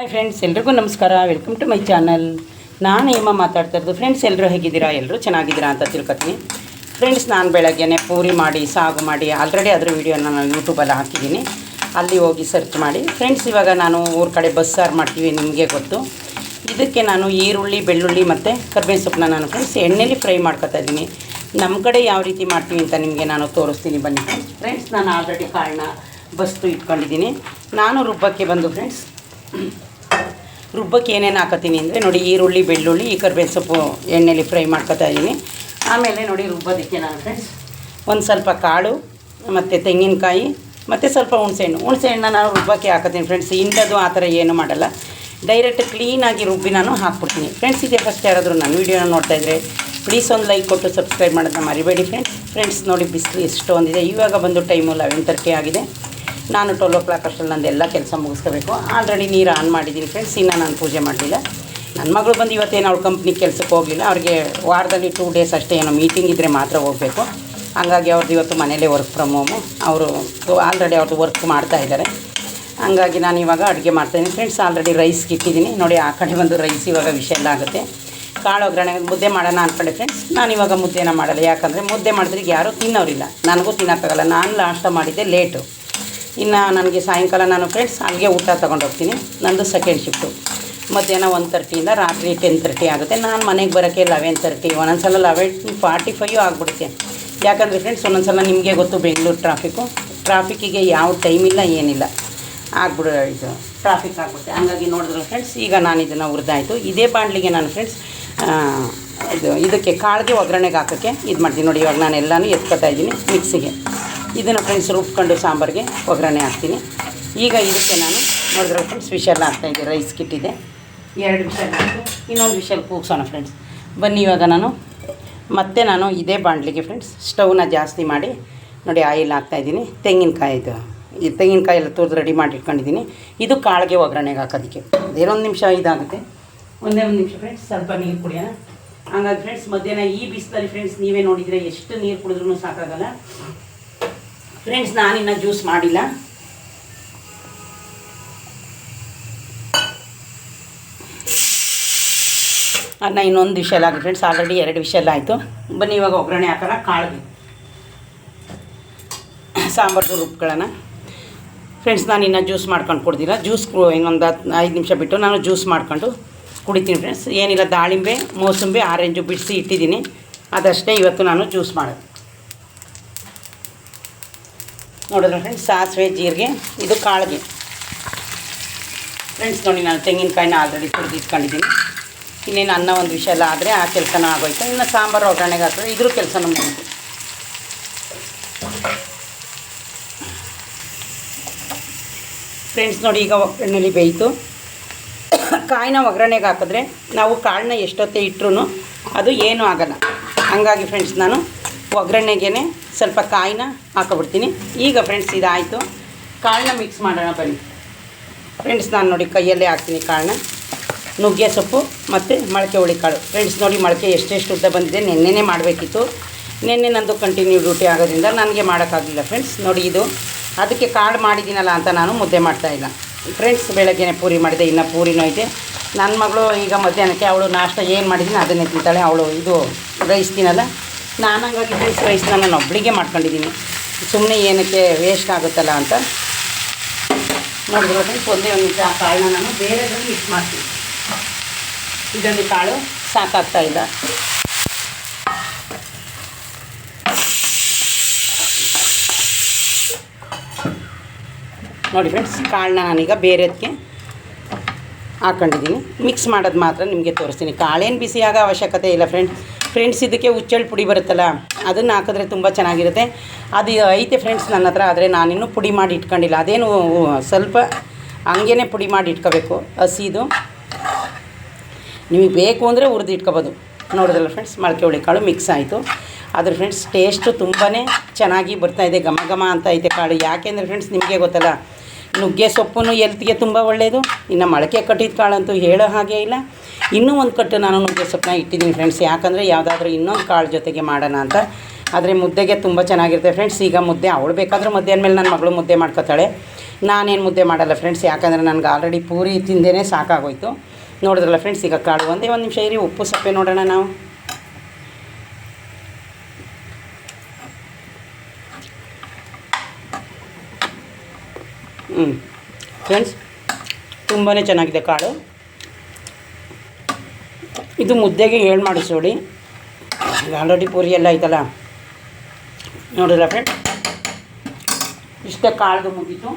Hi friends ಎಲ್ರಿಗೂ ನಮಸ್ಕಾರ. Welcome to my channel ನಾನು ಹೇಮ ಮಾತಾಡ್ತಾ ಇರೋದು. ಫ್ರೆಂಡ್ಸ್ ಎಲ್ಲರೂ ಹೇಗಿದ್ದೀರಾ? ಎಲ್ಲರೂ ಚೆನ್ನಾಗಿದ್ದೀರಾ ಅಂತ ತಿಳ್ಕೊತೀನಿ. ಫ್ರೆಂಡ್ಸ್ ನಾನು ಬೆಳಗ್ಗೆನೆ ಪೂರಿ ಮಾಡಿ, ಸಾಗು ಮಾಡಿ ಆಲ್ರೆಡಿ ಅದ್ರ ವೀಡಿಯೋನ ನಾನು ಯೂಟ್ಯೂಬಲ್ಲಿ ಹಾಕಿದ್ದೀನಿ. ಅಲ್ಲಿ ಹೋಗಿ ಸರ್ಚ್ ಮಾಡಿ. ಫ್ರೆಂಡ್ಸ್ ಇವಾಗ ನಾನು ಊರ ಕಡೆ ಬಸ್ಸಾರು ಮಾಡ್ತೀವಿ, ನಿಮಗೆ ಗೊತ್ತು. ಇದಕ್ಕೆ ನಾನು ಈರುಳ್ಳಿ, ಬೆಳ್ಳುಳ್ಳಿ ಮತ್ತು ಕರ್ಬೇವಿನ ಸೊಪ್ಪನ್ನ ನಾನು ಫ್ರೆಂಡ್ಸ್ ಎಣ್ಣೆಲಿ ಫ್ರೈ ಮಾಡ್ಕೊತಾ ಇದ್ದೀನಿ. ನಮ್ಮ ಕಡೆ ಯಾವ ರೀತಿ ಮಾಡ್ತೀವಿ ಅಂತ ನಿಮಗೆ ನಾನು ತೋರಿಸ್ತೀನಿ. ಬನ್ನಿ. ಫ್ರೆಂಡ್ಸ್ ನಾನು ಆಲ್ರೆಡಿ ಕಾಳನ್ನ ಬಸ್ತು ಇಟ್ಕೊಂಡಿದ್ದೀನಿ. ನಾನು ರುಬ್ಬಕ್ಕೆ ಬಂದು ಫ್ರೆಂಡ್ಸ್ ರುಬ್ಬಕ್ಕೆ ಏನೇನು ಹಾಕತ್ತೀನಿ ಅಂದರೆ ನೋಡಿ ಈರುಳ್ಳಿ, ಬೆಳ್ಳುಳ್ಳಿ, ಈ ಕರ್ಬೇವಿನ ಸೊಪ್ಪು ಎಣ್ಣೆಲಿ ಫ್ರೈ ಮಾಡ್ಕೊತಾ ಇದ್ದೀನಿ ಆಮೇಲೆ ನೋಡಿ ರುಬ್ಬೋದಕ್ಕೆ ನಾನು ಫ್ರೆಂಡ್ಸ್ ಒಂದು ಸ್ವಲ್ಪ ಕಾಳು, ಮತ್ತು ತೆಂಗಿನಕಾಯಿ, ಮತ್ತು ಸ್ವಲ್ಪ ಹುಣಸೆಹಣ್ಣು. ಹುಣಸೆಹಣ್ಣು ನಾನು ರುಬ್ಬಕ್ಕೆ ಹಾಕತ್ತೀನಿ ಫ್ರೆಂಡ್ಸ್ ಇಂಥದ್ದು ಆ ಥರ ಏನು ಮಾಡಲ್ಲ. ಡೈರೆಕ್ಟ್ ಕ್ಲೀನಾಗಿ ರುಬ್ಬಿ ನಾನು ಹಾಕ್ಬಿಡ್ತೀನಿ. ಫ್ರೆಂಡ್ಸ್ ಇದೇ ಫಸ್ಟ್ ಯಾರಾದರೂ ನನ್ನ ವೀಡಿಯೋನ ನೋಡ್ತಾ ಇದ್ದರೆ ಪ್ಲೀಸ್ ಒಂದು ಲೈಕ್ ಕೊಟ್ಟು ಸಬ್ಸ್ಕ್ರೈಬ್ ಮಾಡೋದನ್ನ ಮರಿಬೇಡಿ ಫ್ರೆಂಡ್ಸ್ ಫ್ರೆಂಡ್ಸ್ ನೋಡಿ ಬಿಸಿಲು ಎಷ್ಟೊಂದಿದೆ. ಇವಾಗ ಬಂದು ಟೈಮು ಲೆವೆನ್ ತರ್ಟಿ ಆಗಿದೆ. ನಾನು ಟ್ವೆಲ್ ಓ ಕ್ಲಾಕ್ ಅಷ್ಟರಲ್ಲಿ ನಂದೆಲ್ಲ ಕೆಲಸ ಮುಗಿಸ್ಕೋಬೇಕು. ಆಲ್ರೆಡಿ ನೀರು ಆನ್ ಮಾಡಿದ್ದೀನಿ ಫ್ರೆಂಡ್ಸ್ ಇನ್ನೂ ನಾನು ಪೂಜೆ ಮಾಡಲಿಲ್ಲ. ನನ್ನ ಮಗಳು ಬಂದು ಇವತ್ತೇನು ಅವ್ಳ ಕಂಪ್ನಿ ಕೆಲಸಕ್ಕೆ ಹೋಗಲಿಲ್ಲ. ಅವ್ರಿಗೆ ವಾರದಲ್ಲಿ ಟೂ ಡೇಸ್ ಅಷ್ಟೇ ಏನೋ ಮೀಟಿಂಗ್ ಇದ್ದರೆ ಮಾತ್ರ ಹೋಗಬೇಕು. ಹಂಗಾಗಿ ಅವ್ರದ್ದು ಇವತ್ತು ಮನೇಲೇ ವರ್ಕ್ ಫ್ರಮ್ ಹೋಮು ಅವರು ಆಲ್ರೆಡಿ ಅವ್ರದ್ದು ವರ್ಕ್ ಮಾಡ್ತಾ ಇದ್ದಾರೆ. ಹಂಗಾಗಿ ನಾನು ಇವಾಗ ಅಡುಗೆ ಮಾಡ್ತಾಯಿದ್ದೀನಿ ಫ್ರೆಂಡ್ಸ್ ಆಲ್ರೆಡಿ ರೈಸ್ ಇಟ್ಟಿದ್ದೀನಿ ನೋಡಿ, ಆ ಕಡೆ ಒಂದು ರೈಸ್ ಇವಾಗ ವಿಷಯ ಎಲ್ಲ ಆಗುತ್ತೆ. ಕಾಳು ಒಗ್ಗರಣೆ, ಮುದ್ದೆ ಮಾಡೋಣ ಅಂದ್ಕೊಂಡೆ ಫ್ರೆಂಡ್ಸ್ ನಾನು ಇವಾಗ ಮುದ್ದೆನ ಮಾಡಲ್ಲ. ಯಾಕಂದರೆ ಮುದ್ದೆ ಮಾಡಿದ್ರೆ ಯಾರೂ ತಿನ್ನೋರಿಲ್ಲ. ನನಗೂ ತಿನ್ನೋಕ್ಕಾಗಲ್ಲ. ನಾನು ಲಾಸ್ಟಾಗಿ ಮಾಡಿದ್ದೆ ಲೇಟು ಇನ್ನು ನನಗೆ ಸಾಯಂಕಾಲ ನಾನು ಫ್ರೆಂಡ್ಸ್ ಅಲ್ಲಿಗೆ ಊಟ ತೊಗೊಂಡು ಹೋಗ್ತೀನಿ. ನಂದು ಸೆಕೆಂಡ್ ಶಿಫ್ಟು ಮಧ್ಯಾಹ್ನ ಒನ್ ತರ್ಟಿಯಿಂದ ರಾತ್ರಿ ಟೆನ್ ತರ್ಟಿ ಆಗುತ್ತೆ. ನಾನು ಮನೆಗೆ ಬರೋಕ್ಕೆ ಲೆವೆನ್ ತರ್ಟಿ ಒಂದೊಂದು ಸಲ ಲೆವೆನ್ ಫಾರ್ಟಿ ಫೈವ್ ಆಗಿಬಿಡುತ್ತೆ. ಯಾಕಂದರೆ ಫ್ರೆಂಡ್ಸ್ ಒಂದೊಂದು ಸಲ ನಿಮಗೆ ಗೊತ್ತು ಬೆಂಗಳೂರು ಟ್ರಾಫಿಕ್ಕು ಟ್ರಾಫಿಕ್ಕಿಗೆ ಯಾವ ಟೈಮ್ ಇಲ್ಲ, ಏನಿಲ್ಲ. ಆಗ್ಬಿಡು ಇದು ಟ್ರಾಫಿಕ್ ಆಗ್ಬಿಡುತ್ತೆ. ಹಂಗಾಗಿ ನೋಡಿದ್ರೆ ಫ್ರೆಂಡ್ಸ್ ಈಗ ನಾನು ಇದನ್ನು ಹುರಿದಾಯಿತು ಇದೇ ಬಾಂಡ್ಲಿಗೆ ನಾನು ಫ್ರೆಂಡ್ಸ್ ಇದು ಇದಕ್ಕೆ ಕಾಳಿಗೆ ಒಗ್ಗರಣೆಗೆ ಹಾಕೋಕ್ಕೆ ಇದು ಮಾಡ್ತೀನಿ ನೋಡಿ, ಇವಾಗ ನಾನು ಎಲ್ಲನೂ ಎತ್ಕೊತಾ ಇದ್ದೀನಿ ಮಿಕ್ಸಿಗೆ ಇದನ್ನು ಫ್ರೆಂಡ್ಸ್ ರುಬ್ಕೊಂಡು ಸಾಂಬಾರಿಗೆ ಒಗ್ಗರಣೆ ಹಾಕ್ತೀನಿ. ಈಗ ಇದಕ್ಕೆ ನಾನು ನೋಡಿದ್ರೆ ಫ್ರೆಂಡ್ಸ್ ವಿಷಲ್ ಹಾಕ್ತಾಯಿದ್ದೆ ರೈಸ್ ಕಿಟ್ಟಿದೆ ಎರಡು ವಿಷಲ್ ಹಾಕಿ ಇನ್ನೊಂದು ವಿಷಲ್ ಕೂಗ್ಸೋಣ ಫ್ರೆಂಡ್ಸ್ ಬನ್ನಿ ಇವಾಗ ನಾನು. ಮತ್ತೆ ನಾನು ಇದೇ ಬಾಂಡ್ಲಿಗೆ ಫ್ರೆಂಡ್ಸ್ ಸ್ಟವ್ನ ಜಾಸ್ತಿ ಮಾಡಿ ನೋಡಿ ಆಯಿಲ್ ಹಾಕ್ತಾಯಿದ್ದೀನಿ ತೆಂಗಿನಕಾಯಿ ಇದು. ಈ ತೆಂಗಿನಕಾಯಿ ಎಲ್ಲ ತುರಿದು ರೆಡಿ ಮಾಡಿ ಇಟ್ಕೊಂಡಿದ್ದೀನಿ. ಇದು ಕಾಳಿಗೆ ಒಗ್ಗರಣೆಗೆ ಹಾಕೋದಕ್ಕೆ. ಏನೊಂದು ನಿಮಿಷ ಇದಾಗುತ್ತೆ. ಒಂದೇ ಒಂದು ನಿಮಿಷ ಫ್ರೆಂಡ್ಸ್ ಸ್ವಲ್ಪ ನೀರು ಕುಡಿಯೋಣ. ಹಂಗಾಗಿ ಫ್ರೆಂಡ್ಸ್ ಮಧ್ಯಾಹ್ನ ಈ ಬಿಸಿಲಲ್ಲಿ ಫ್ರೆಂಡ್ಸ್ ನೀವೇ ನೋಡಿದರೆ ಎಷ್ಟು ನೀರು ಕುಡಿದ್ರೂ ಸಾಕಾಗಲ್ಲ. ಫ್ರೆಂಡ್ಸ್ ನಾನಿನ್ನ ಜ್ಯೂಸ್ ಮಾಡಿಲ್ಲ. ಅನ್ನ ಇನ್ನೊಂದು ವಿಷಲ್ ಆಗಿ ಫ್ರೆಂಡ್ಸ್ ಆಲ್ರೆಡಿ ಎರಡು ವಿಷಲ್ ಆಯಿತು. ಬನ್ನಿ, ಇವಾಗ ಒಗ್ಗರಣೆ ಹಾಕೋಣ ಕಾಳಿಗೆ ಸಾಂಬಾರು ರುಬ್ಕೊಳ್ಳೋಣ. ಫ್ರೆಂಡ್ಸ್ ನಾನು ಇನ್ನು ಜ್ಯೂಸ್ ಮಾಡ್ಕೊಂಡು ಕುಡ್ದಿಲ್ಲ. ಜ್ಯೂಸ್ ಇನ್ನೊಂದು ಹತ್ತು ಐದು ನಿಮಿಷ ಬಿಟ್ಟು ನಾನು ಜ್ಯೂಸ್ ಮಾಡ್ಕೊಂಡು ಕುಡಿತೀನಿ ಫ್ರೆಂಡ್ಸ್ ಏನಿಲ್ಲ, ದಾಳಿಂಬೆ, ಮೋಸಂಬಿ, ಆರೆಂಜು ಬಿಡಿಸಿ ಇಟ್ಟಿದ್ದೀನಿ. ಅದಷ್ಟೇ ಇವತ್ತು ನಾನು ಜ್ಯೂಸ್ ಮಾಡೋದು. ನೋಡಿದ್ರೆ ಫ್ರೆಂಡ್ಸ್ ಸಾಸಿವೆ, ಜೀರಿಗೆ, ಇದು ಕಾಳಿಗೆ ಫ್ರೆಂಡ್ಸ್ ನೋಡಿ ನಾನು ತೆಂಗಿನಕಾಯಿನ ಆಲ್ರೆಡಿ ತುರಿದು ಇಟ್ಕೊಂಡಿದ್ದೀನಿ. ಇನ್ನೇನು ಅನ್ನ ಒಂದು ವಿಷಯ ಎಲ್ಲ ಆದರೆ ಆ ಕೆಲಸನೂ ಆಗೋಯ್ತು. ಇನ್ನು ಸಾಂಬಾರು ಒಗ್ಗರಣೆಗೆ ಹಾಕಿದ್ರೆ ಇದ್ರ ಕೆಲಸನೂ ಮುಗಿತು ಫ್ರೆಂಡ್ಸ್ ನೋಡಿ ಈಗ ಒಗ್ಗರಣೆಯಲ್ಲಿ ಬೇಯಿತು. ಕಾಯಿನ ಒಗ್ಗರಣೆಗೆ ಹಾಕಿದ್ರೆ ನಾವು ಕಾಳನ್ನ ಎಷ್ಟೊತ್ತೇ ಇಟ್ಟರು ಅದು ಏನೂ ಆಗಲ್ಲ. ಹಂಗಾಗಿ ಫ್ರೆಂಡ್ಸ್ ನಾನು ಒಗ್ಗರಣೆಗೆ ಸ್ವಲ್ಪ ಕಾಯಿನ ಹಾಕೊಬಿಡ್ತೀನಿ. ಈಗ ಫ್ರೆಂಡ್ಸ್ ಇದಾಯಿತು. ಕಾಳನ್ನ ಮಿಕ್ಸ್ ಮಾಡೋಣ ಬನ್ನಿ. ಫ್ರೆಂಡ್ಸ್ ನಾನು ನೋಡಿ ಕೈಯಲ್ಲೇ ಹಾಕ್ತೀನಿ ಕಾಳನ್ನ. ನುಗ್ಗೆ ಸೊಪ್ಪು ಮತ್ತು ಮೊಳಕೆ ಹುಳಿ ಕಾಳು ಫ್ರೆಂಡ್ಸ್ ನೋಡಿ ಮೊಳಕೆ ಎಷ್ಟೆಷ್ಟು ಉದ್ದ ಬಂದಿದೆ. ನೆನ್ನೆನೇ ಮಾಡಬೇಕಿತ್ತು. ನೆನ್ನೆ ನಂದು ಕಂಟಿನ್ಯೂ ಡ್ಯೂಟಿ ಆಗೋದ್ರಿಂದ ನನಗೆ ಮಾಡೋಕ್ಕಾಗಲಿಲ್ಲ ಫ್ರೆಂಡ್ಸ್ ನೋಡಿ ಇದು. ಅದಕ್ಕೆ ಕಾಳು ಮಾಡಿದ್ದೀನಲ್ಲ ಅಂತ ನಾನು ಮುದ್ದೆ ಮಾಡ್ತಾಯಿಲ್ಲ ಫ್ರೆಂಡ್ಸ್ ಬೆಳಗ್ಗೆನೆ ಪೂರಿ ಮಾಡಿದೆ. ಇನ್ನು ಪೂರಿನೂ ಐತೆ ನನ್ನ ಮಗಳು ಈಗ ಮಧ್ಯಾಹ್ನಕ್ಕೆ ಅವಳು ನಾಷ್ಟ ಏನು ಮಾಡಿದ್ದೀನಿ ಅದನ್ನೇ ತಿಂತಾಳೆ. ಅವಳು ಇದು ರೈಸ್ ತಿನ್ನಲ್ಲ. ನಾನು ಹಂಗಾಗಿ ಬೀನ್ಸ್ ರೈಸ್ನ ನಾನು ಒಬ್ಬಳಿಗೆ ಮಾಡ್ಕೊಂಡಿದ್ದೀನಿ. ಸುಮ್ಮನೆ ಏನಕ್ಕೆ ವೇಸ್ಟ್ ಆಗುತ್ತಲ್ಲ ಅಂತ. ನೋಡಿದ್ರೆ ಫ್ರೆಂಡ್ಸ್ ಒಂದೇ ಒಂದು ನಿಮಿಷ ಆ ಕಾಳನ್ನ ನಾನು ಬೇರೆದ್ರಲ್ಲಿ ಮಿಕ್ಸ್ ಮಾಡ್ತೀನಿ. ಇದೊಂದು ಕಾಳು ಸಾಕಾಗ್ತಾ ಇಲ್ಲ ನೋಡಿ ಫ್ರೆಂಡ್ಸ್ ಕಾಳನ್ನ ನಾನೀಗ ಬೇರೆದಕ್ಕೆ ಹಾಕೊಂಡಿದ್ದೀನಿ. ಮಿಕ್ಸ್ ಮಾಡೋದು ಮಾತ್ರ ನಿಮಗೆ ತೋರಿಸ್ತೀನಿ. ಕಾಳೇನು ಬಿಸಿಯಾಗ ಅವಶ್ಯಕತೆ ಇಲ್ಲ ಫ್ರೆಂಡ್ ಫ್ರೆಂಡ್ಸ್ ಇದಕ್ಕೆ ಹುಚ್ಚಳ್ಳು ಪುಡಿ ಬರುತ್ತಲ್ಲ, ಅದನ್ನು ಹಾಕಿದ್ರೆ ತುಂಬ ಚೆನ್ನಾಗಿರುತ್ತೆ. ಅದು ಐತೆ ಫ್ರೆಂಡ್ಸ್ ನನ್ನ ಹತ್ರ, ಆದರೆ ನಾನಿನ್ನೂ ಪುಡಿ ಮಾಡಿ ಇಟ್ಕೊಂಡಿಲ್ಲ. ಅದೇನು ಸ್ವಲ್ಪ ಹಂಗೇ ಪುಡಿ ಮಾಡಿ ಇಟ್ಕೋಬೇಕು, ಹಸಿದು. ನಿಮಗೆ ಬೇಕು ಅಂದರೆ ಹುರಿದು ಇಟ್ಕೋಬೋದು. ನೋಡಿದ್ರಲ್ಲ ಫ್ರೆಂಡ್ಸ್ ಮೊಳಕೆ ಹುಳಿ ಕಾಳು ಮಿಕ್ಸ್ ಆಯಿತು. ಅದ್ರ ಫ್ರೆಂಡ್ಸ್ ಟೇಸ್ಟು ತುಂಬಾ ಚೆನ್ನಾಗಿ ಬರ್ತಾಯಿದೆ ಘಮ ಘಮ ಅಂತ ಐತೆ ಕಾಳು. ಯಾಕೆಂದರೆ ಫ್ರೆಂಡ್ಸ್ ನಿಮಗೆ ಗೊತ್ತಲ್ಲ ನುಗ್ಗೆ ಸೊಪ್ಪು ಎಲ್ತ್ಗೆ ತುಂಬ ಒಳ್ಳೆಯದು ಇನ್ನು ಮೊಳಕೆ ಕಟ್ಟಿದ ಕಾಳಂತೂ ಹೇಳೋ ಹಾಗೆ ಇಲ್ಲ. ಇನ್ನೂ ಒಂದು ಕಟ್ಟು ನಾನು ನುಗ್ಗೆ ಸೊಪ್ಪನ್ನ ಇಟ್ಟಿದ್ದೀನಿ ಫ್ರೆಂಡ್ಸ್ ಯಾಕಂದರೆ ಯಾವುದಾದ್ರೂ ಇನ್ನೊಂದು ಕಾಳು ಜೊತೆಗೆ ಮಾಡೋಣ ಅಂತ. ಆದರೆ ಮುದ್ದೆಗೆ ತುಂಬ ಚೆನ್ನಾಗಿರುತ್ತೆ ಫ್ರೆಂಡ್ಸ್ ಈಗ ಮುದ್ದೆ ಅವಳು ಬೇಕಾದರೂ ಮುದ್ದೆ ಅಂದಮೇಲೆ ನನ್ನ ಮಗಳು ಮುದ್ದೆ ಮಾಡ್ಕೊತಾಳೆ. ನಾನೇನು ಮುದ್ದೆ ಮಾಡಲ್ಲ ಫ್ರೆಂಡ್ಸ್ ಯಾಕಂದರೆ ನನಗೆ ಆಲ್ರೆಡಿ ಪೂರಿ ತಿಂದೇ ಸಾಕಾಗೋಯ್ತು. ನೋಡಿದ್ರಲ್ಲ ಫ್ರೆಂಡ್ಸ್ ಈಗ ಕಾಳು ಒಂದೇ ಒಂದು ನಿಮಿಷ ಇರಿ, ಉಪ್ಪು ಸಪ್ಪೆ ನೋಡೋಣ ನಾವು. ಹ್ಞೂ ಫ್ರೆಂಡ್ಸ್ ತುಂಬಾ ಚೆನ್ನಾಗಿದೆ ಕಾಳು ಇದು ಮುದ್ದೆಗೆ ಏಳು ಮಾಡಿಸೋಡಿ ಆಲ್ರೆಡಿ ಪೂರಿ ಎಲ್ಲ ಐತಲ್ಲ ನೋಡಿಲ್ಲ ಫ್ರೆಂಡ್ ಇಷ್ಟೇ ಕಾಳ್ದು ಮುಗೀತು.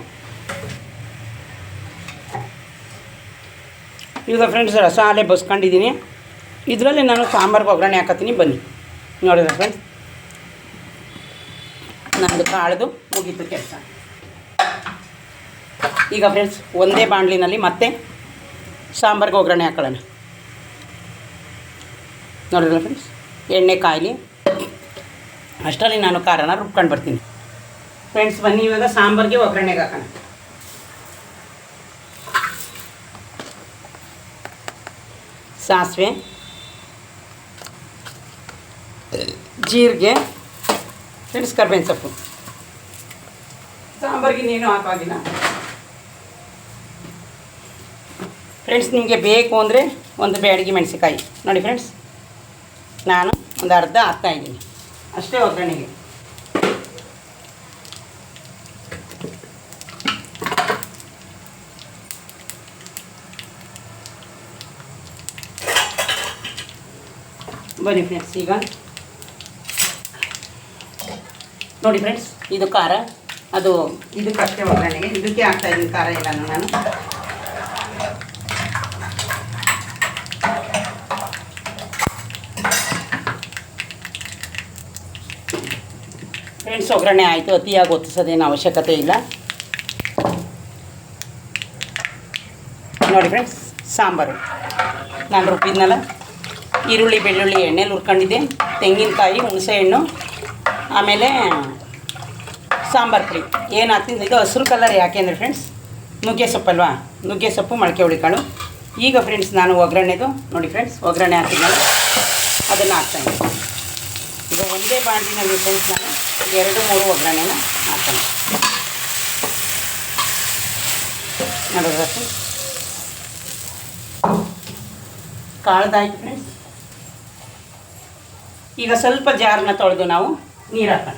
ಈಗ ಫ್ರೆಂಡ್ಸ್ ರಸ ಅಲ್ಲೇ ಬಸ್ಕೊಂಡಿದ್ದೀನಿ ಇದರಲ್ಲಿ ನಾನು ಸಾಂಬಾರ್ಗೆ ಒಗ್ಗರಣೆ ಹಾಕತ್ತೀನಿ, ಬನ್ನಿ. ನೋಡಿದ್ರೆ ಫ್ರೆಂಡ್ಸ್ ನಾನು ಕಾಳ್ದು ಮುಗೀತು ಕೆಲಸ. ಈಗ ಫ್ರೆಂಡ್ಸ್ ಒಂದೇ ಬಾಣಲಿನಲ್ಲಿ ಮತ್ತೆ ಸಾಂಬಾರ್ಗೆ ಒಗ್ಗರಣೆ ಹಾಕೊಳ್ಳೋಣ. ನೋಡಿದ್ರಲ್ಲ ಫ್ರೆಂಡ್ಸ್ ಎಣ್ಣೆ, ಕಾಯಿಲಿ. ಅಷ್ಟರಲ್ಲಿ ನಾನು ಖಾರನ ರುಬ್ಕೊಂಡು ಬರ್ತೀನಿ. ಫ್ರೆಂಡ್ಸ್ ಬನ್ನಿ, ಇವಾಗ ಸಾಂಬಾರಿಗೆ ಒಗ್ಗರಣೆಗೆ ಹಾಕೋಣ. ಸಾಸಿವೆ. ಜೀರಿಗೆ. ಫ್ರೆಂಡ್ಸ್ ಕರ್ಬೇವಿನ ಸೊಪ್ಪು. ಸಾಂಬಾರ್ಗೆ ನೀನು ಹಾಕಾಗಿಲ್ಲ ಫ್ರೆಂಡ್ಸ್ ನಿಮಗೆ ಬೇಕು ಅಂದರೆ ಒಂದು ಬ್ಯಾಡಗಿ ಮೆಣಸಿಕಾಯಿ ನೋಡಿ ಫ್ರೆಂಡ್ಸ್ ನಾನು ಒಂದು ಅರ್ಧ ಹಾಕ್ತಾಯಿದ್ದೀನಿ ಅಷ್ಟೇ ಒಗ್ಗರಣೆಗೆ ಬನ್ನಿ ಫ್ರೆಂಡ್ಸ್ ಈಗ. ನೋಡಿ ಫ್ರೆಂಡ್ಸ್ ಇದು ಖಾರ. ಅದು ಇದಕ್ಕಷ್ಟೇ ಒಗ್ಗರಣೆಗೆ ಇದಕ್ಕೆ ಹಾಕ್ತಾಯಿದ್ದೀನಿ ಖಾರ ಇಲ್ಲ ನಾನು. ಫ್ರೆಂಡ್ಸ್ ಒಗ್ಗರಣೆ ಆಯಿತು ಅತಿಯಾಗಿ ಒತ್ತಿಸೋದೇನು ಅವಶ್ಯಕತೆ ಇಲ್ಲ ನೋಡಿ ಫ್ರೆಂಡ್ಸ್ ಸಾಂಬಾರು ನಾನು ರುಬ್ಬಿದ್ನಲ್ಲ ಈರುಳ್ಳಿ ಬೆಳ್ಳುಳ್ಳಿ ಎಣ್ಣೆಲಿ ಹುರ್ಕೊಂಡಿದ್ದೆ ತೆಂಗಿನಕಾಯಿ ಹುಣಸೆಹಣ್ಣು ಆಮೇಲೆ ಸಾಂಬಾರು ಪುಡಿ ಏನು ಹಾಕ್ತೀನಿ ಇದು ಹಸಿರು ಕಲರ್ ಯಾಕೆ ಅಂದರೆ ಫ್ರೆಂಡ್ಸ್ ನುಗ್ಗೆ ಸೊಪ್ಪಲ್ವಾ ನುಗ್ಗೆ ಸೊಪ್ಪು ಮೊಳಕೆ ಹುಳಿಕಾಳು ಈಗ ಫ್ರೆಂಡ್ಸ್ ನಾನು ಒಗ್ಗರಣೆದು ನೋಡಿ ಫ್ರೆಂಡ್ಸ್ ಒಗ್ಗರಣೆ ಹಾಕಿದ್ನಲ್ಲ ಅದನ್ನು ಹಾಕ್ತಾಯಿದ್ದೀನಿ ಈಗ ಒಂದೇ ಬಾಂಡಿನಲ್ಲಿ ಫ್ರೆಂಡ್ಸ್ ನಾನು ಎರಡು, ಮೂರು ಒಗ್ಗರಣೆನ ಹಾಕೋಣ. ಫ್ರೆಂಡ್ಸ್ ಕಾಳ್ದಾಯ್ತು ಫ್ರೆಂಡ್ಸ್ ಈಗ ಸ್ವಲ್ಪ ಜಾರನ್ನ ತೊಳೆದು ನಾವು ನೀರು ಹಾಕೋಣ.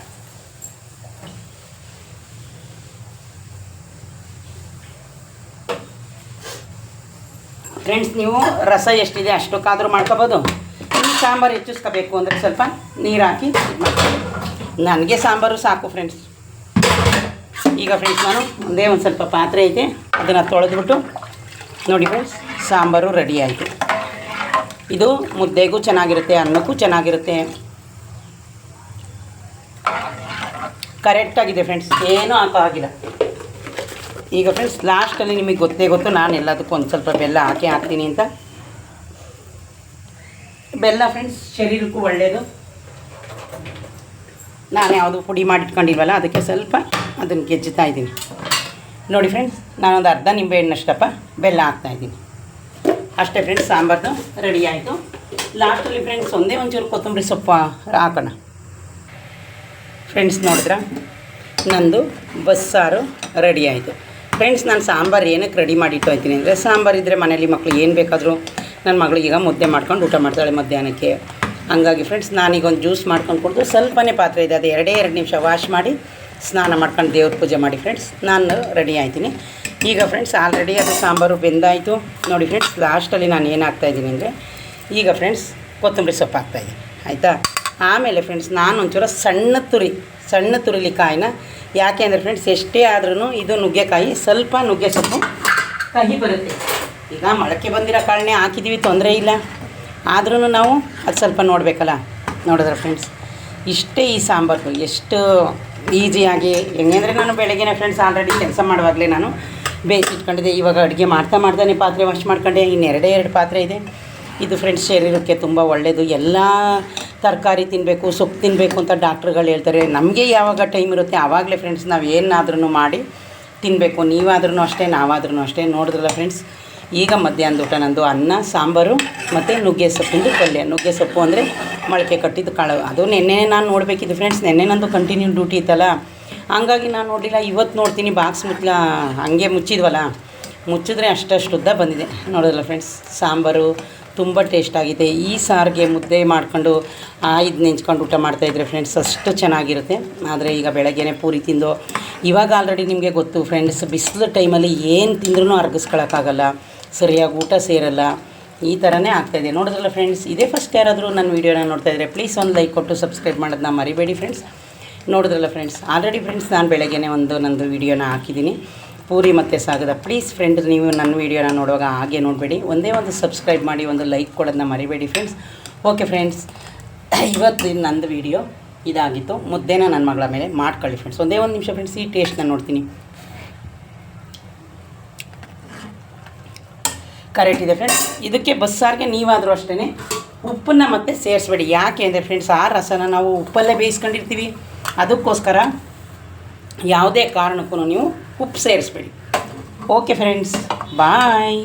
ಫ್ರೆಂಡ್ಸ್ ನೀವು ರಸ ಎಷ್ಟಿದೆ ಅಷ್ಟಕ್ಕಾದರೂ ಮಾಡ್ಕೋಬೋದು. ಈ ಸಾಂಬಾರು ಹೆಚ್ಚಿಸ್ಕೋಬೇಕು ಅಂದರೆ ಸ್ವಲ್ಪ ನೀರು ಹಾಕಿ ಮಾಡ್ಕೊಳ್ಳಿ. ನನಗೆ ಸಾಂಬಾರು ಸಾಕು ಫ್ರೆಂಡ್ಸ್ ಈಗ ಫ್ರೆಂಡ್ಸ್ ನಾನು ಒಂದೇ ಒಂದು ಸ್ವಲ್ಪ ಪಾತ್ರೆ ಐತೆ, ಅದನ್ನು ತೊಳೆದ್ಬಿಟ್ಟು ನೋಡಿ ಫ್ರೆಂಡ್ಸ್ ಸಾಂಬಾರು ರೆಡಿ ಆಯಿತು. ಇದು ಮುದ್ದೆಗೂ ಚೆನ್ನಾಗಿರುತ್ತೆ, ಅನ್ನಕ್ಕೂ ಚೆನ್ನಾಗಿರುತ್ತೆ. ಕರೆಕ್ಟಾಗಿದೆ ಫ್ರೆಂಡ್ಸ್ ಏನೂ ಹಾಕೋ ಆಗಿಲ್ಲ ಈಗ ಫ್ರೆಂಡ್ಸ್ ಲಾಸ್ಟಲ್ಲಿ ನಿಮಗೆ ಗೊತ್ತೇ ಗೊತ್ತು, ನಾನು ಎಲ್ಲದಕ್ಕೂ ಒಂದು ಸ್ವಲ್ಪ ಬೆಲ್ಲ ಹಾಕಿ ಹಾಕ್ತೀನಿ ಅಂತ. ಬೆಲ್ಲ ಫ್ರೆಂಡ್ಸ್ ಶರೀರಕ್ಕೂ ಒಳ್ಳೆಯದು ನಾನು ಯಾವುದು ಪುಡಿ ಮಾಡಿಟ್ಕೊಂಡಿಲ್ವಲ್ಲ, ಅದಕ್ಕೆ ಸ್ವಲ್ಪ ಅದನ್ನು ಗೆಜ್ಜುತ್ತಾ ಇದ್ದೀನಿ. ನೋಡಿ ಫ್ರೆಂಡ್ಸ್ ನಾನೊಂದು ಅರ್ಧ ನಿಂಬೆ ಹಣ್ಣಷ್ಟಪ್ಪ ಬೆಲ್ಲ ಹಾಕ್ತಾಯಿದ್ದೀನಿ ಅಷ್ಟೇ ಫ್ರೆಂಡ್ಸ್ ಸಾಂಬಾರ್ದು ರೆಡಿ ಆಯಿತು. ಲಾಸ್ಟಲ್ಲಿ ಫ್ರೆಂಡ್ಸ್ ಒಂದೇ ಒಂಚೂರು ಕೊತ್ತಂಬರಿ ಸೊಪ್ಪು ಹಾಕೋಣ. ಫ್ರೆಂಡ್ಸ್ ನೋಡಿದ್ರ? ನಂದು ಬಸ್ಸಾರು ರೆಡಿ ಆಯಿತು. ಫ್ರೆಂಡ್ಸ್ ನಾನು ಸಾಂಬಾರು ಏನಕ್ಕೆ ರೆಡಿ ಮಾಡಿ ಇಟ್ಟೋಯ್ತೀನಿ ಅಂದರೆ, ಸಾಂಬಾರು ಇದ್ದರೆ ಮನೇಲಿ ಮಕ್ಕಳು ಏನು ಬೇಕಾದರೂ ನನ್ನ ಮಗಳಿಗೆ ಮುದ್ದೆ ಮಾಡ್ಕೊಂಡು ಊಟ ಮಾಡ್ತಾಳೆ ಮಧ್ಯಾಹ್ನಕ್ಕೆ. ಹಂಗಾಗಿ ಫ್ರೆಂಡ್ಸ್ ನಾನೀಗೊಂದು ಜ್ಯೂಸ್ ಮಾಡ್ಕೊಂಡು ಕೊಡ್ತು ಸ್ವಲ್ಪನೇ ಪಾತ್ರೆ ಇದೆ, ಅದು ಎರಡೇ ಎರಡು ನಿಮಿಷ ವಾಶ್ ಮಾಡಿ ಸ್ನಾನ ಮಾಡ್ಕೊಂಡು ದೇವ್ರ ಪೂಜೆ ಮಾಡಿ ಫ್ರೆಂಡ್ಸ್ ನಾನು ರೆಡಿ ಆಯ್ತೀನಿ. ಈಗ ಫ್ರೆಂಡ್ಸ್ ಆಲ್ರೆಡಿ ಅದು ಸಾಂಬಾರು ಬೆಂದಾಯಿತು. ನೋಡಿ ಫ್ರೆಂಡ್ಸ್ ಲಾಸ್ಟಲ್ಲಿ ನಾನು ಏನು ಹಾಕ್ತಾಯಿದ್ದೀನಿ ಅಂದರೆ, ಈಗ ಫ್ರೆಂಡ್ಸ್ ಕೊತ್ತಂಬರಿ ಸೊಪ್ಪು ಹಾಕ್ತಾಯಿದ್ದೀನಿ ಆಯಿತಾ? ಆಮೇಲೆ ಫ್ರೆಂಡ್ಸ್ ನಾನು ಒಂಚೂರು ಸಣ್ಣ ತುರಿ, ಸಣ್ಣ ತುರಿಲಿ ಕಾಯಿನ ಯಾಕೆ ಅಂದರೆ ಫ್ರೆಂಡ್ಸ್ ಎಷ್ಟೇ ಆದ್ರೂ ಇದು ನುಗ್ಗೆಕಾಯಿ, ಸ್ವಲ್ಪ ನುಗ್ಗೆ ಸೊಪ್ಪು ಕಹಿ ಬರುತ್ತೆ. ಈಗ ಮೊಳಕೆ ಬಂದಿರೋ ಕಾಳನ್ನೇ ಹಾಕಿದ್ದೀವಿ ತೊಂದರೆ ಇಲ್ಲ. ಆದ್ರೂ ನಾವು ಅದು ಸ್ವಲ್ಪ ನೋಡಬೇಕಲ್ಲ. ನೋಡಿದ್ರೆ ಫ್ರೆಂಡ್ಸ್ ಇಷ್ಟೇ ಈ ಸಾಂಬಾರು ಎಷ್ಟು ಈಸಿಯಾಗಿ ಹೆಂಗೆ ನಾನು ಬೆಳಗ್ಗೆನೇ ಫ್ರೆಂಡ್ಸ್ ಆಲ್ರೆಡಿ ಕೆಲಸ ಮಾಡುವಾಗಲೇ ನಾನು ಬೇಯಿಸಿಟ್ಕೊಂಡಿದ್ದೆ ಇವಾಗ ಅಡುಗೆ ಮಾಡ್ತಾ ಮಾಡ್ತಾನೆ ಪಾತ್ರೆ ವಾಶ್ ಮಾಡ್ಕೊಂಡೆ ಇನ್ನು ಎರಡೇ ಎರಡು ಪಾತ್ರೆ ಇದೆ. ಇದು ಫ್ರೆಂಡ್ಸ್ ಶರೀರಕ್ಕೆ ತುಂಬ ಒಳ್ಳೆಯದು ಎಲ್ಲ ತರಕಾರಿ ತಿನ್ನಬೇಕು ಸೊಪ್ಪು ತಿನ್ನಬೇಕು ಅಂತ ಡಾಕ್ಟ್ರುಗಳು ಹೇಳ್ತಾರೆ. ನಮಗೆ ಯಾವಾಗ ಟೈಮ್ ಇರುತ್ತೆ, ಆವಾಗಲೇ ಫ್ರೆಂಡ್ಸ್ ನಾವು ಏನಾದ್ರೂ ಮಾಡಿ ತಿನ್ನಬೇಕು ನೀವಾದ್ರೂ ಅಷ್ಟೇ ನಾವಾದ್ರೂ ಅಷ್ಟೇ. ನೋಡಿದ್ರಲ್ಲ ಫ್ರೆಂಡ್ಸ್ ಈಗ ಮಧ್ಯಾಹ್ನದ ಊಟ ನಂದು ಅನ್ನ, ಸಾಂಬಾರು ಮತ್ತು ನುಗ್ಗೆ ಸೊಪ್ಪಿಂದು ಪಲ್ಯ. ನುಗ್ಗೆ ಸೊಪ್ಪು ಅಂದರೆ ಮೊಳಕೆ ಕಟ್ಟಿದ್ದು ಕಾಳು. ಅದು ನೆನ್ನೆ ನಾನು ನೋಡಬೇಕಿದ್ದು ಫ್ರೆಂಡ್ಸ್ ನೆನ್ನೆ ನಂದು ಕಂಟಿನ್ಯೂ ಡ್ಯೂಟಿ ಇತ್ತಲ್ಲ. ಹಂಗಾಗಿ ನಾನು ನೋಡಲಿಲ್ಲ. ಇವತ್ತು ನೋಡ್ತೀನಿ. ಬಾಕ್ಸ್ ಮುಚ್ಚಲ ಹಾಗೆ ಮುಚ್ಚಿದ್ವಲ್ಲ. ಮುಚ್ಚಿದ್ರೆ ಅಷ್ಟಷ್ಟು ಬಂದಿದೆ. ನೋಡೋದಲ್ಲ ಫ್ರೆಂಡ್ಸ್ ಸಾಂಬಾರು ತುಂಬ ಟೇಸ್ಟ್ ಆಗಿದೆ. ಈ ಸಾರಿಗೆ ಮುದ್ದೆ ಮಾಡ್ಕೊಂಡು ಇದು ನೆಂಚ್ಕೊಂಡು ಊಟ ಮಾಡ್ತಾಯಿದ್ರೆ ಫ್ರೆಂಡ್ಸ್ ಅಷ್ಟು ಚೆನ್ನಾಗಿರುತ್ತೆ. ಆದರೆ ಈಗ ಬೆಳಗ್ಗೆನೇ ಪೂರಿ ತಿಂದು, ಇವಾಗ ಆಲ್ರೆಡಿ ನಿಮಗೆ ಗೊತ್ತು ಫ್ರೆಂಡ್ಸ್ ಬಿಸಿಲು ಟೈಮಲ್ಲಿ ಏನು ತಿಂದ್ರೂ ಅರ್ಗಿಸ್ಕೊಳಕ್ಕಾಗಲ್ಲ. ಸರಿಯಾಗಿ ಊಟ ಸೇರಲ್ಲ, ಈ ಥರನೇ ಆಗ್ತಾಯಿದೆ ನೋಡಿದ್ರಲ್ಲ ಫ್ರೆಂಡ್ಸ್ ಇದೇ ಫಸ್ಟ್ ಯಾರಾದರೂ ನನ್ನ ವೀಡಿಯೋನ ನೋಡ್ತಾ ಇದ್ದರೆ ಪ್ಲೀಸ್ ಒಂದು ಲೈಕ್ ಕೊಟ್ಟು ಸಬ್ಸ್ಕ್ರೈಬ್ ಮಾಡೋದನ್ನ ಮರಿಬೇಡಿ ಫ್ರೆಂಡ್ಸ್ ನೋಡಿದ್ರಲ್ಲ ಫ್ರೆಂಡ್ಸ್ ಆಲ್ರೆಡಿ ಫ್ರೆಂಡ್ಸ್ ನಾನು ಬೆಳಗ್ಗೆ ಒಂದು ನಂದು ವೀಡಿಯೋನ ಹಾಕಿದ್ದೀನಿ. ಪೂರಿ ಮತ್ತು ಸಾಗದ ಪ್ಲೀಸ್ ಫ್ರೆಂಡ್ ನೀವು ನನ್ನ ವೀಡಿಯೋನ ನೋಡುವಾಗ ಹಾಗೆ ನೋಡಬೇಡಿ. ಒಂದೇ ಒಂದು ಸಬ್ಸ್ಕ್ರೈಬ್ ಮಾಡಿ, ಒಂದು ಲೈಕ್ ಕೊಡೋದನ್ನ ಮರಿಬೇಡಿ ಫ್ರೆಂಡ್ಸ್ ಓಕೆ ಫ್ರೆಂಡ್ಸ್ ಇವತ್ತು ನಂದು ವೀಡಿಯೋ ಇದಾಗಿತ್ತು. ಮುದ್ದೆನ ನನ್ನ ಮಗಳ ಮೇಲೆ ಮಾಡ್ಕೊಳ್ಳಿ ಫ್ರೆಂಡ್ಸ್ ಒಂದೇ ಒಂದು ನಿಮಿಷ ಫ್ರೆಂಡ್ಸ್ ಈ ಟೇಸ್ಟ್ನ ನೋಡ್ತೀನಿ. ಕರೆಕ್ಟ್ ಇದೆ ಫ್ರೆಂಡ್ಸ್ ಇದಕ್ಕೆ ಬಸ್ಸಾರಿಗೆ ನೀವಾದರೂ ಅಷ್ಟೇ ಉಪ್ಪನ್ನು ಮತ್ತೆ ಸೇರಿಸ್ಬೇಡಿ. ಯಾಕೆ ಅಂದರೆ ಫ್ರೆಂಡ್ಸ್ ಆ ರಸನ ನಾವು ಉಪ್ಪಲ್ಲೇ ಬೇಯಿಸ್ಕೊಂಡಿರ್ತೀವಿ. ಅದಕ್ಕೋಸ್ಕರ ಯಾವುದೇ ಕಾರಣಕ್ಕೂ ನೀವು ಉಪ್ಪು ಸೇರಿಸ್ಬೇಡಿ. Okay friends bye